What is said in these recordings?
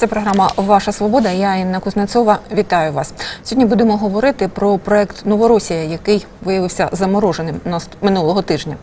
Це програма Ваша Свобода. Я Інна Кузнецова. Вітаю вас. Сьогодні будемо говорити про проект Новоросія, який виявився замороженим минулого тижня.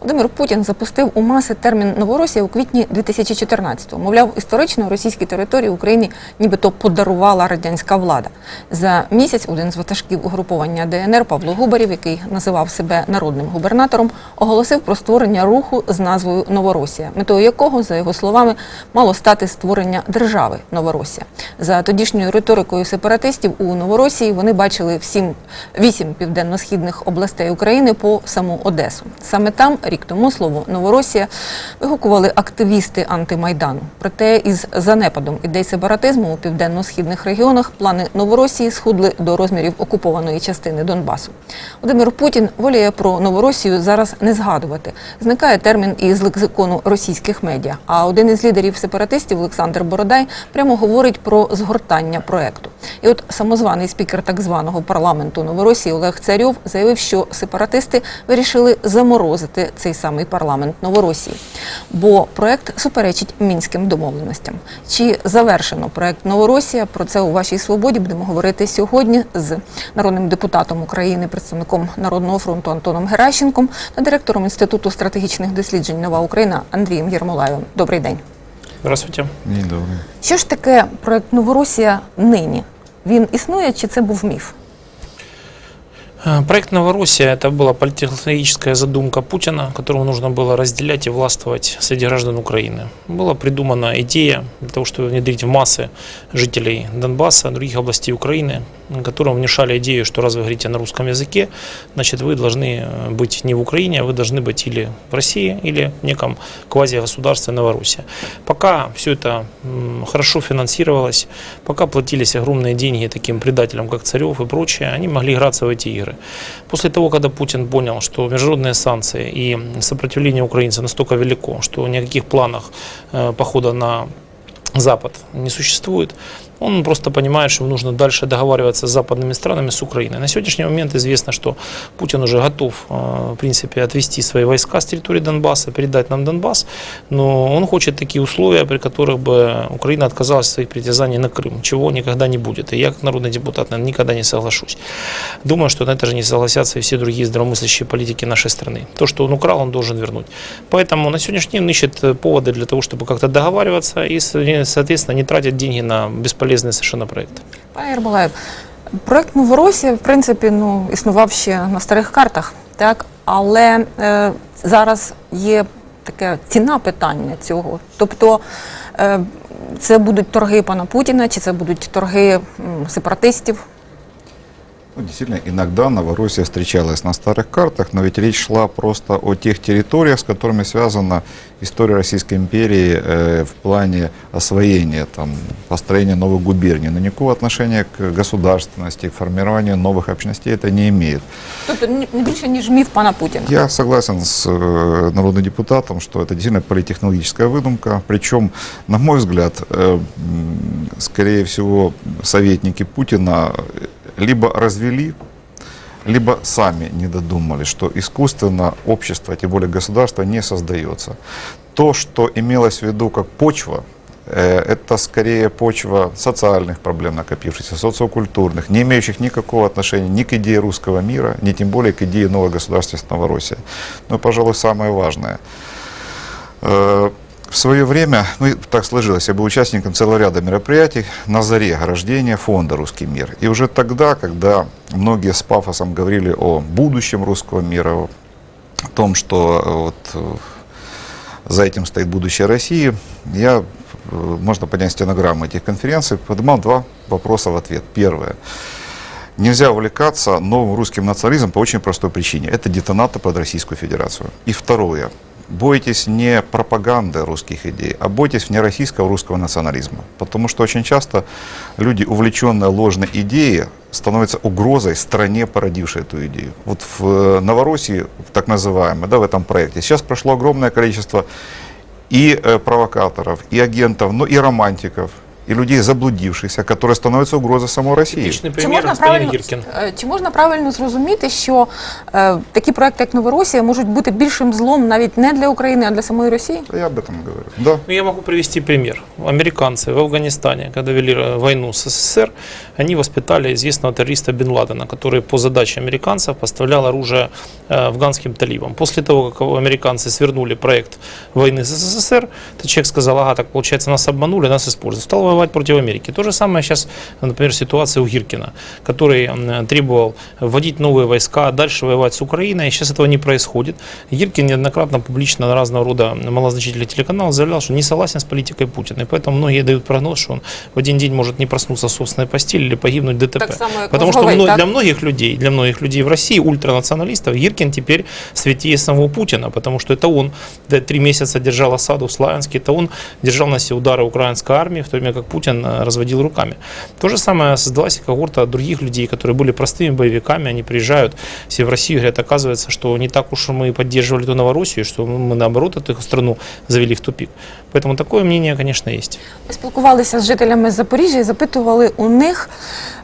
Володимир Путін запустив у маси термін Новоросія у квітні 2014-го. Мовляв, історично російські території України нібито подарувала радянська влада. За місяць один з ватажків угруповання ДНР Павло Губарів, який називав себе народним губернатором, оголосив про створення руху з назвою Новоросія, метою якого, за його словами, мало стати створення держави Новоросія. За тодішньою риторикою сепаратистів у Новоросії вони бачили всім вісім південно-східних областей України по саму Одесу. Саме там рік тому слово Новоросія вигукували активісти антимайдану. Проте із занепадом ідей сепаратизму у південно-східних регіонах плани Новоросії схудли до розмірів окупованої частини Донбасу. Володимир Путін воліє про Новоросію зараз не згадувати. Зникає термін із лексикону російських медіа. А один із лідерів сепаратистів Олександр Бородай прямо говорить про згортання проекту. І от самозваний спікер так званого парламенту Новоросії Олег Царьов заявив, що сепаратисти вирішили заморозити цей самий парламент Новоросії, бо проект суперечить мінським домовленостям. Чи завершено проект Новоросія? Про це у вашій свободі будемо говорити сьогодні з народним депутатом України, представником Народного фронту Антоном Геращенком та директором інституту стратегічних досліджень Нова Україна Андрієм Єрмолаєвим. Добрий день. Здравствуйте. Недобрый. Що ж таке проект Новоросія нині? Він існує чи це був міф? Э, Проект Новороссия – это была политтехнологическая задумка Путина, которому нужно было разделять и властвовать среди граждан Украины. Была придумана идея для того, чтобы внедрить в массы жителей Донбасса, других областей Украины, которым внушали идею, что раз вы говорите на русском языке, значит вы должны э, быть не в Украине, а вы должны быть или в России, или в неком квазигосударстве Новороссия. Пока все это хорошо финансировалось, пока платились огромные деньги таким предателям, как Царев и прочее, они могли играться в эти игры. После того, когда Путин понял, что международные санкции и сопротивление украинцев настолько велико, что ни о каких планах э, похода на Запад не существует, он просто понимает, что нужно дальше договариваться с западными странами, с Украиной. На сегодняшний момент известно, что Путин уже готов, э, в принципе, отвести свои войска с территории Донбасса, передать нам Донбасс, но он хочет такие условия, при которых бы Украина отказалась от своих притязаний на Крым, чего никогда не будет. И я, как народный депутат, наверное, никогда не соглашусь. Думаю, что на это же не согласятся и все другие здравомыслящие политики нашей страны. То, что он украл, он должен вернуть. Поэтому на сегодняшний день он ищет э, поводы для того, чтобы как-то договариваться и, соответственно, не тратить деньги на бесполезные совершенно проєкт. Пане Єрмолаєв, проєкт Новоросія, в принципі, ну, існував ще на старих картах, так? але е, зараз є таке ціна питання цього. Тобто е, це будуть торги пана Путіна, чи це будуть торги м, сепаратистів? Ну, действительно, иногда Новороссия встречалась на старых картах, но ведь речь шла просто о тех территориях, с которыми связана история Российской империи э, в плане освоения, там, построения новых губерний. Но никакого отношения к государственности, к формированию новых общностей это не имеет. Тобто ні- не більше, ніж міф пана Путіна. Я согласен с э, народным депутатом, что это действительно политтехнологическая выдумка. Причем, на мой взгляд, э, м, скорее всего, советники Путина либо развели, либо сами не додумали, что искусственно общество, тем более государство, не создается. То, что имелось в виду как почва, э, это скорее почва социальных проблем накопившихся, социокультурных, не имеющих никакого отношения ни к идее русского мира, ни тем более к идее новой государственности Новороссия. Ну, и, пожалуй, самое важное. В свое время, ну так сложилось, я был участником целого ряда мероприятий на заре рождения фонда «Русский мир». И уже тогда, когда многие с пафосом говорили о будущем русского мира, о том, что э, вот э, за этим стоит будущее России, я, э, можно поднять стенограммы этих конференций, поднимал два вопроса в ответ. Первое. Нельзя увлекаться новым русским национализмом по очень простой причине. Это детонатор под Российскую Федерацию. И второе. Бойтесь не пропаганды русских идей, а бойтесь внероссийского русского национализма. Потому что очень часто люди, увлеченные ложной идеей, становятся угрозой стране, породившей эту идею. Вот в э, Новороссии, так называемой, да, в этом проекте, сейчас прошло огромное количество и э, провокаторов, и агентов, но и романтиков, и людей заблудившихся, которые становятся угрозой самой России. Типичный Чи пример можна, господин правильно, Гиркин. е, чи можна правильно зрозуміти, що е, такі проекти, як Новоросія, можуть бути більшим злом навіть не для України, а для самої Росії? Я об этом говорю. Да. Ну, я могу привести пример. Американцы в Афганистане, когда вели э, войну с СССР, они воспитали известного террориста Бен Ладена, который по задаче американцев поставлял оружие э, афганским талибам. После того, как американцы свернули проект войны с СССР, этот человек сказал, ага, так получается нас обманули, нас используют. Стал воевать против Америки. То же самое сейчас, например, ситуация у Гиркина, который требовал вводить новые войска, дальше воевать с Украиной. Сейчас этого не происходит. Гиркин неоднократно публично на разного рода малозначительных телеканалах заявлял, что не согласен с политикой Путина. И поэтому многие дают прогноз, что он в один день может не проснуться в собственной постели или погибнуть в ДТП. Так само, як Потому что мно- так? для многих людей, для многих людей в России, ультранационалистов, Гиркин теперь святее самого Путина, потому что это он три месяца держал осаду в Славянске, это он держал на себе удары украинской армии, в то время как Путин э, разводил руками. То же самое создалась и когорта других людей, которые были простыми боевиками, они приезжают все в Россию, говорят, оказывается, что не так уж мы поддерживали ту Новороссию, что мы наоборот эту страну завели в тупик. Поэтому такое мнение, конечно, есть. Ми спілкувалися з жителями Запоріжжя і запитували у них,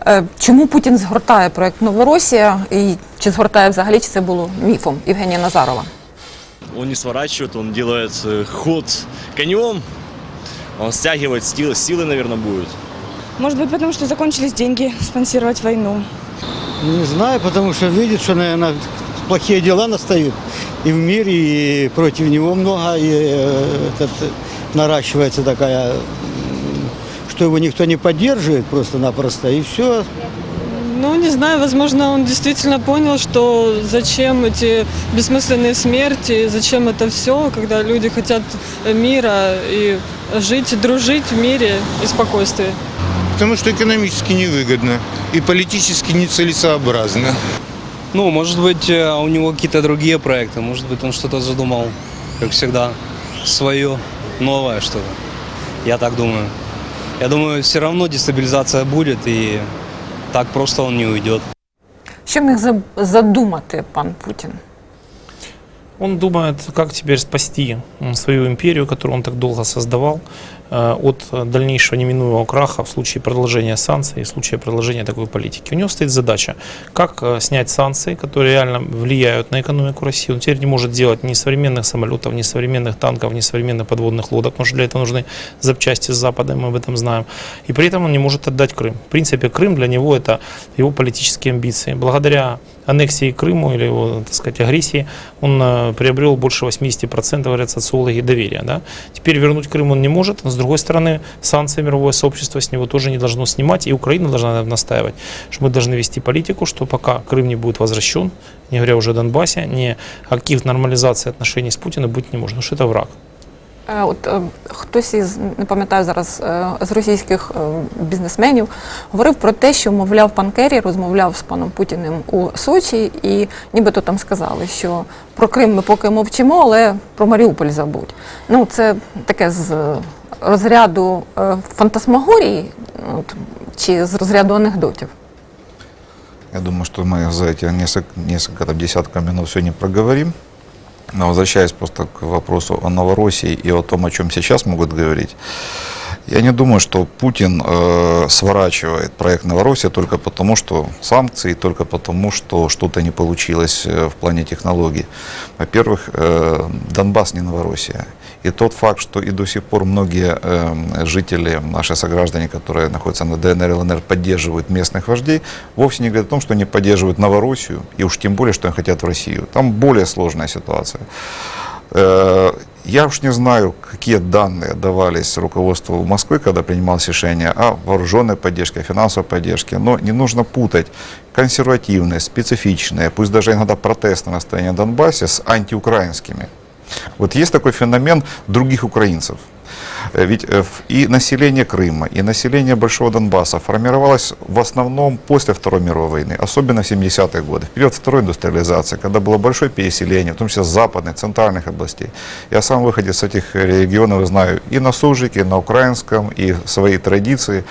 е, чому Путін згортає проект Новоросія і чи згортає взагалі, чи це було міфом Євгенія Назарова. Он не сворачивает, он делает э, ход конем, он стягивает силы, силы, наверное, будет. Может быть, потому что закончились деньги спонсировать войну. Не знаю, потому что видит, что, наверное, плохие дела настают и в мире, и против него много, и э, этот, наращивается такая, что его никто не поддерживает просто-напросто, и все. Ну, не знаю, возможно, он действительно понял, что зачем эти бессмысленные смерти, зачем это все, когда люди хотят мира и жить, дружить в мире и спокойствии. Потому что экономически невыгодно и политически нецелесообразно. Ну, может быть, э, у него какие-то другие проекты, может быть, он что-то задумал, как всегда, свое, новое что-то. Я так думаю. Я думаю, все равно дестабилизация будет, и так просто он не уйдет. Що міг за- задумати пан Путін? Он думает, как теперь спасти свою империю, которую он так долго создавал, э, от дальнейшего неминуемого краха в случае продолжения санкций, в случае продолжения такой политики. У него стоит задача, как э, снять санкции, которые реально влияют на экономику России. Он теперь не может делать ни современных самолетов, ни современных танков, ни современных подводных лодок, потому что для этого нужны запчасти с Запада, мы об этом знаем. И при этом он не может отдать Крым. В принципе, Крым для него это его политические амбиции. Благодаря аннексии Крыму или его, так сказать, агрессии, он э, приобрел больше 80%, говорят социологи, доверия. Да? Теперь вернуть Крым он не может, с другой стороны, санкции мировое сообщество с него тоже не должно снимать, и Украина должна настаивать, что мы должны вести политику, что пока Крым не будет возвращен, не говоря уже о Донбассе, ни о каких нормализации отношений с Путиным быть не может, потому что это враг. Е, От е, хтось із не пам'ятаю зараз е, з російських бізнесменів говорив про те, що мовляв пан Керрі розмовляв з паном Путіним у Сочі, і нібито там сказали, що про Крим ми поки мовчимо, але про Маріуполь забудь. Ну це таке з розряду фантасмагорії, от, чи з розряду анекдотів. Я думаю, что мы за эти несколько, несколько там, десятков минут все не проговорим. Но возвращаясь просто к вопросу о Новороссии и о том, о чем сейчас могут говорить, я не думаю, что Путин э, сворачивает проект Новороссия только потому, что санкции, только потому, что что-то не получилось э, в плане технологий. Во-первых, э, Донбасс не Новороссия. И тот факт, что и до сих пор многие э, жители, наши сограждане, которые находятся на ДНР и ЛНР, поддерживают местных вождей, вовсе не говорит о том, что они поддерживают Новороссию, и уж тем более, что они хотят в Россию. Там более сложная ситуация. Э, Я уж не знаю, какие данные давались руководству Москвы, когда принималось решение о вооруженной поддержке, о финансовой поддержке, но не нужно путать консервативные, специфичные, пусть даже иногда протестные настроения на Донбассе с антиукраинскими. Вот есть такой феномен других украинцев. Э, Ведь э, и население Крыма, и население Большого Донбасса формировалось в основном после Второй мировой войны, особенно в 70-е годы, в период второй индустриализации, когда было большое переселение, в том числе с западных, центральных областей. Я сам выходец с этих регионов знаю и на суржике, и на украинском, и свои традиции.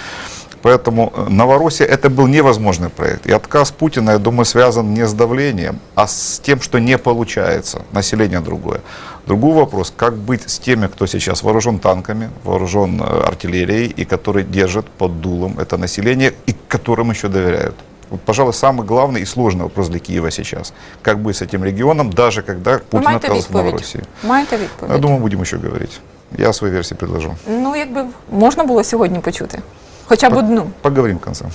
Поэтому э, Новороссия это был невозможный проект. И отказ Путина, я думаю, связан не с давлением, а с тем, что не получается. Население другое. Другой вопрос, как быть с теми, кто сейчас вооружен танками, вооружен э, артиллерией и который держит под дулом это население и которым еще доверяют. Вот, пожалуй, самый главный и сложный вопрос для Киева сейчас. Как быть с этим регионом, даже когда Ви Путин маєте отказывается от відповідь? Новороссии? Маєте відповідь? Я думаю, будем еще говорить. Я свою версию предложу. Ну, якби можна було сьогодні почути. Хоча б одну. Поговорим в конце.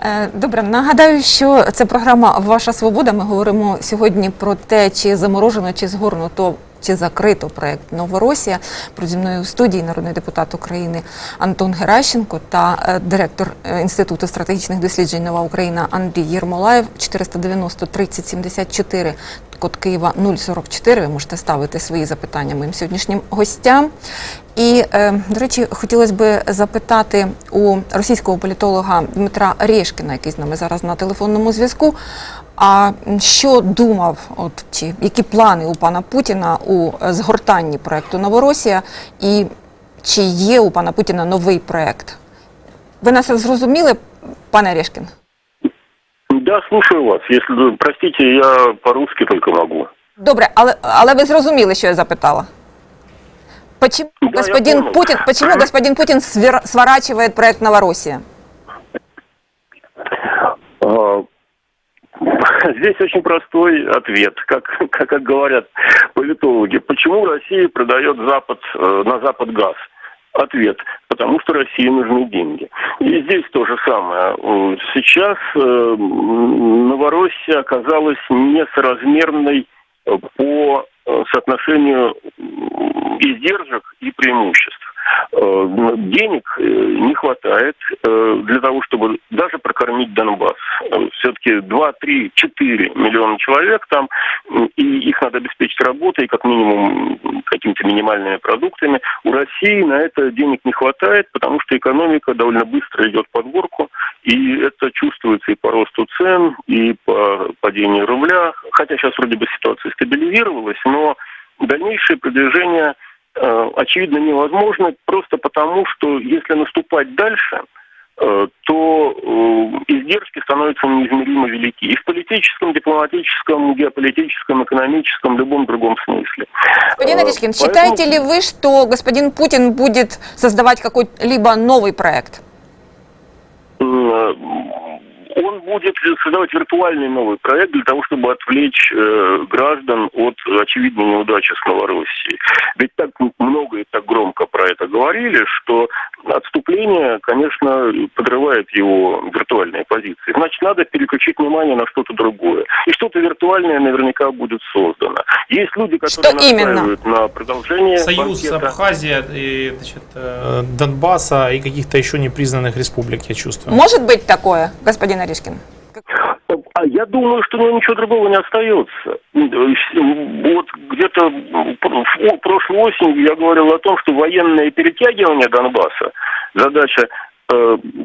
Е, Добре, нагадаю, що це програма Ваша свобода. Ми говоримо сьогодні про те, чи заморожено, чи згорнуто, чи закрито проект Новоросія. Про зі мною в студії народний депутат України Антон Геращенко та е, директор е, Інституту стратегічних досліджень Нова Україна Андрій Єрмолаєв 490 30 74 код Києва 044. Ви можете ставити свої запитання моїм сьогоднішнім гостям. І, е, до речі, хотілося б запитати у російського політолога Дмитра Решкіна, який з нами зараз на телефонному зв'язку. А що думав, от чи які плани у пана Путіна у згортанні проекту Новоросія, і чи є у пана Путіна новий проект? Ви нас зрозуміли, пане Решкін? Да, слушаю вас. Если, простите, я по-русски только могу. Добре, але, але ви зрозуміли, що я запитала. Почему Да, господин. Путин, почему господин Путин свер- сворачивает проект Новороссия? А, Здесь очень простой ответ, как, как, как говорят политологи. Почему Россия продает Запад, э, на Запад газ? Ответ. Потому что России нужны деньги. И здесь то же самое. Сейчас э, Новороссия оказалась несоразмерной э, по соотношению м, издержек и преимуществ. Э, Денег э, не хватает э, для того, чтобы даже прокормить Донбасс. Все-таки 2, 3, 4 миллиона человек там, и их надо обеспечить работой, как минимум какими-то минимальными продуктами. У России на это денег не хватает, потому что экономика довольно быстро идет под горку, и это чувствуется и по росту цен, и по падению рубля. Хотя сейчас вроде бы ситуация стабилизировалась, но дальнейшее продвижение очевидно невозможно, просто потому что если наступать дальше, э, то э, издержки становятся неизмеримо велики. И в политическом, дипломатическом, геополитическом, экономическом, любом другом смысле. Господин Э, Орешкин, поэтому- считаете ли вы, что господин Путин будет создавать какой-либо новый проект? Он будет создавать виртуальный новый проект для того, чтобы отвлечь э, граждан от очевидной неудачи с Новороссией. Ведь так много и так громко про это говорили, что отступление, конечно, подрывает его виртуальные позиции. Значит, надо переключить внимание на что-то другое. И что-то виртуальное наверняка будет создано. Есть люди, которые Что именно? настаивают на продолжение Союз банкета. Абхазия, и, значит, э, Донбасса и каких-то еще непризнанных республик, я чувствую. Может быть такое, господин Орешкин? А я думаю, что у него ничего другого не остается. Вот где-то прошлой осенью я говорил о том, что военное перетягивание Донбасса, задача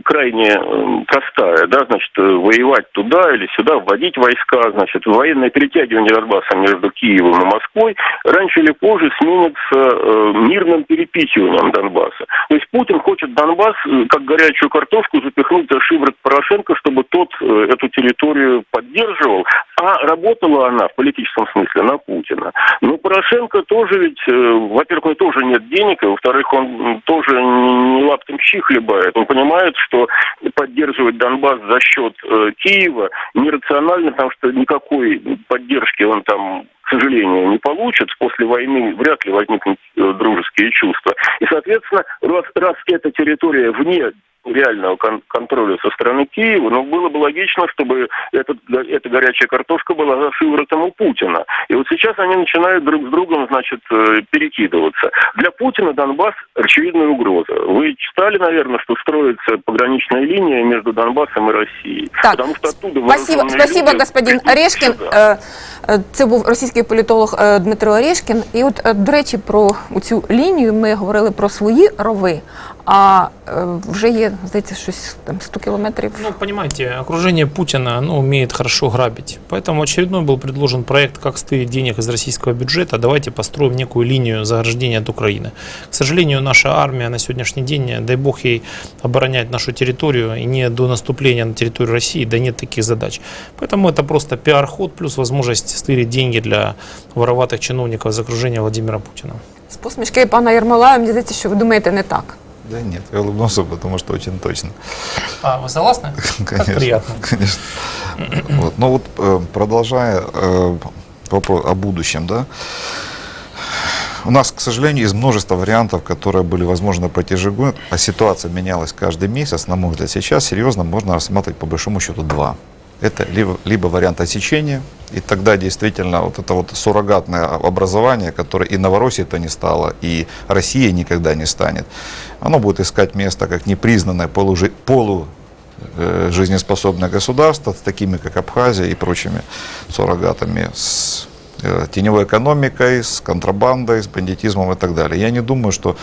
крайне э, простая, да, значит, э, воевать туда или сюда, вводить войска, значит, военное перетягивание Донбасса между Киевом и Москвой раньше или позже сменится э, мирным перепихиванием Донбасса. То есть Путин хочет Донбасс, э, как горячую картошку, запихнуть за шиворот Порошенко, чтобы тот э, эту территорию поддерживал, а работала она в политическом смысле на Путина. Но Порошенко тоже ведь, э, во-первых, у него тоже нет денег, и во-вторых, он тоже не лаптем щи хлебает. Он понимает, что поддерживать Донбасс за счет э, Киева нерационально, потому что никакой поддержки он там к сожалению, не получит. После войны вряд ли возникнут э, дружеские чувства. И, соответственно, раз, раз эта территория вне реального кон- контроля со стороны Киева, но было бы логично, чтобы этот, эта горячая картошка была за шиворотом у Путина. И вот сейчас они начинают друг с другом, значит, э, перекидываться. Для Путина Донбасс – очевидная угроза. Вы читали, наверное, что строится пограничная линия между Донбассом и Россией. Так, Потому что оттуда Спасибо, спасибо, люди господин. Е, е, Це був російський політолог е, Дмитро Орешкін. І от, е, до речі, про цю лінію ми говорили про свої рови. А е, вже є, здається, щось там 100 кілометрів. Ну, понимаете, окружение Путина оно умеет хорошо грабить. Поэтому очередной был предложен проект, как стырить денег из российского бюджета. Давайте построим некую линию заграждения от Украины. К сожалению, наша армия на сегодняшний день, дай бог ей оборонять нашу территорию, и не до наступления на территорию России, да нет таких задач. Поэтому это просто пиар-ход плюс возможность стырить деньги для вороватых чиновников из окружения Владимира Путина. З посмішки пана Єрмолая, мені здається, що ви думаєте не так. Да нет, я улыбнулся, потому что очень точно. А, вы согласны? Конечно. приятно. Конечно. Вот. Ну вот э, продолжая э, вопрос о будущем, да. У нас, к сожалению, из множества вариантов, которые были возможны на протяжении года, а ситуация менялась каждый месяц, на мой взгляд, сейчас серьезно можно рассматривать по большому счету два. Это либо, либо вариант отсечения, и тогда действительно вот это вот суррогатное образование, которое и Новороссии-то не стало, и Россия никогда не станет, оно будет искать место как непризнанное полужи- полу э, государство с такими, как Абхазия и прочими суррогатами, с э, теневой экономикой, с контрабандой, с бандитизмом и так далее. Я не думаю, что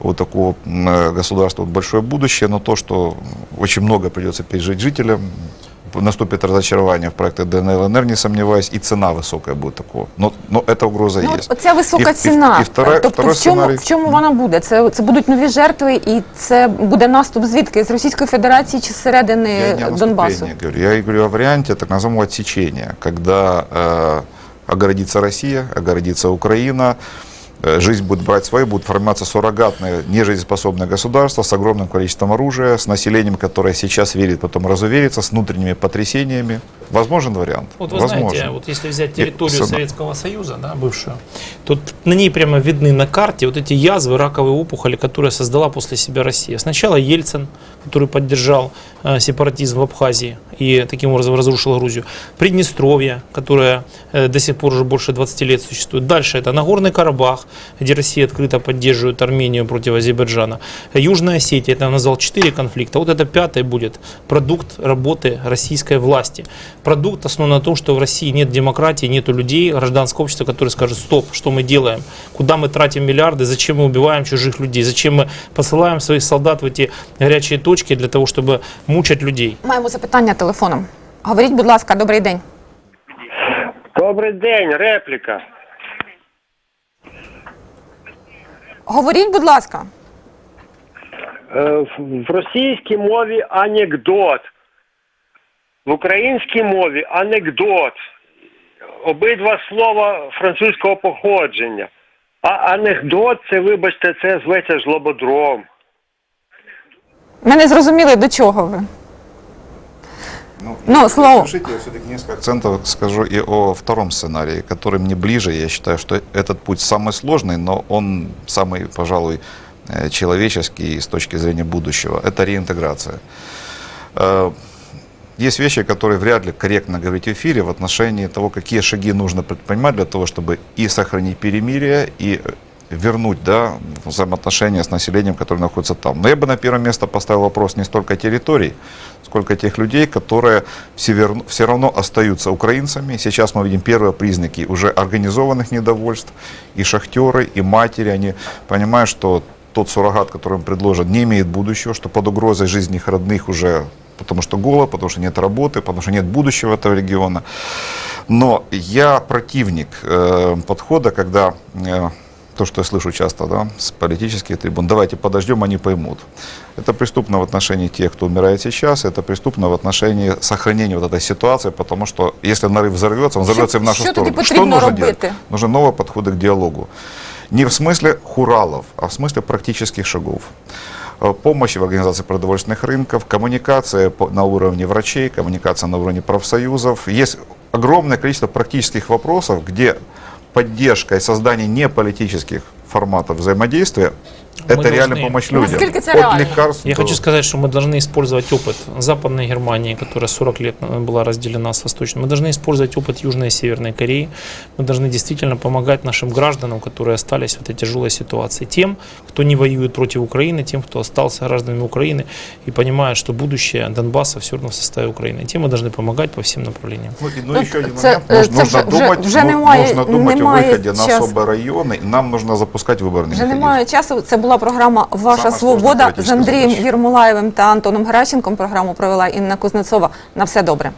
у такого э, государства большое будущее, но то, что очень много придется пережить жителям, наступит разочарование в проекте ДНР, ЛНР, не сомневаюсь, и цена высокая будет такого. Но, но эта угроза Ну, есть. от оця висока І- і- ціна. і второй- тобто, второй в, чому, сценарій. в чому вона буде? Це, це будуть нові жертви, і це буде наступ звідки? З Російської Федерації чи з середини Я не о Донбасу? наступлении говорю. Я и говорю о варианте так называемого отсечения, когда э, огородится Россия, огородится Украина, э, жизнь будет брать свои, будет формироваться суррогатное, нежизнеспособное государство с огромным количеством оружия, с населением, которое сейчас верит, потом разуверится, с внутренними потрясениями. Возможен вариант? Вот вы Возможен. знаете, вот если взять территорию сама- Советского Союза, да, бывшую, то т- на ней прямо видны на карте вот эти язвы, раковые опухоли, которые создала после себя Россия. Сначала Ельцин, который поддержал э, сепаратизм в Абхазии и таким образом разрушил Грузию. Приднестровье, которое э, до сих пор уже больше 20 лет существует. Дальше это Нагорный Карабах, где Россия открыто поддерживает Армению против Азербайджана. Южная Осетия, это я назвал четыре конфликта. Вот это пятый будет продукт работы российской власти Продукт основан на том, что в России нет демократии, нет людей, гражданского общества, которые скажут, стоп, что мы делаем, куда мы тратим миллиарды, зачем мы убиваем чужих людей, зачем мы посылаем своих солдат в эти горячие точки для того, чтобы мучать людей. Маємо запитання телефоном. Говоріть, будь ласка, добрий день. Добрий день, репліка. Говоріть, будь ласка. Е, В російській мові анекдот, в українській мові анекдот. Обидва слова французького походження. А анекдот це, вибачте, це зветься жлободром. Ми не зрозуміли, до чого ви. Ну, Ну, слово. Разрешите, я все-таки несколько акцентов скажу и о втором сценарии, который мне ближе. Я считаю, что этот путь самый сложный, но он самый, пожалуй, э, человеческий с точки зрения будущего. Это реинтеграция. есть вещи, которые вряд ли корректно говорить в эфире в отношении того, какие шаги нужно предпринимать для того, чтобы и сохранить перемирие, и э, вернуть да, взаимоотношения с населением, которое находится там. Но я бы на первое место поставил вопрос не столько территорий, сколько тех людей, которые все, вер- все равно остаются украинцами. Сейчас мы видим первые признаки уже организованных недовольств. И шахтеры, и матери, они понимают, что тот суррогат, который им предложен, не имеет будущего, что под угрозой жизни их родных уже потому что голод, потому что нет работы, потому что нет будущего этого региона. Но я противник э, подхода, когда э, то, что я слышу часто да, с политических трибун, давайте подождем, они поймут. Это преступно в отношении тех, кто умирает сейчас, это преступно в отношении сохранения вот этой ситуации, потому что если нарыв взорвется, он взорвется и в нашу тоді сторону. Что нужно робити? делать? Нужны новые подходы к диалогу. Не в смысле хуралов, а в смысле практических шагов. Э, Помощь в организации продовольственных рынков, коммуникация на уровне врачей, коммуникация на уровне профсоюзов. Есть огромное количество практических вопросов, где поддержка и создание неполитических форматов взаимодействия Мы это реально должны- помощь людям. Насколько это От реально? лекарств Я до- хочу сказать, что мы должны использовать опыт Западной Германии, которая 40 лет э, была разделена с Восточной. Мы должны использовать опыт Южной и Северной Кореи. Мы должны действительно помогать нашим гражданам, которые остались в этой тяжелой ситуации. Тем, кто не воюет против Украины, тем, кто остался гражданами Украины и понимает, что будущее Донбасса все равно в составе Украины. Тем мы должны помогать по всем направлениям. Ну, и- ну, Ну, еще один це- момент. е, Нужно, це нужно вже- думать, вже ну, немає- нужно думать о немає выходе на часу. особые районы, и нам нужно запускать выборные Вже механизмы. немає часу. Це була програма Ваша Саме сложна свобода з політична Андрієм задача. Єрмолаєвим та Антоном Геращенком. Програму провела Інна Кузнецова. На все добре.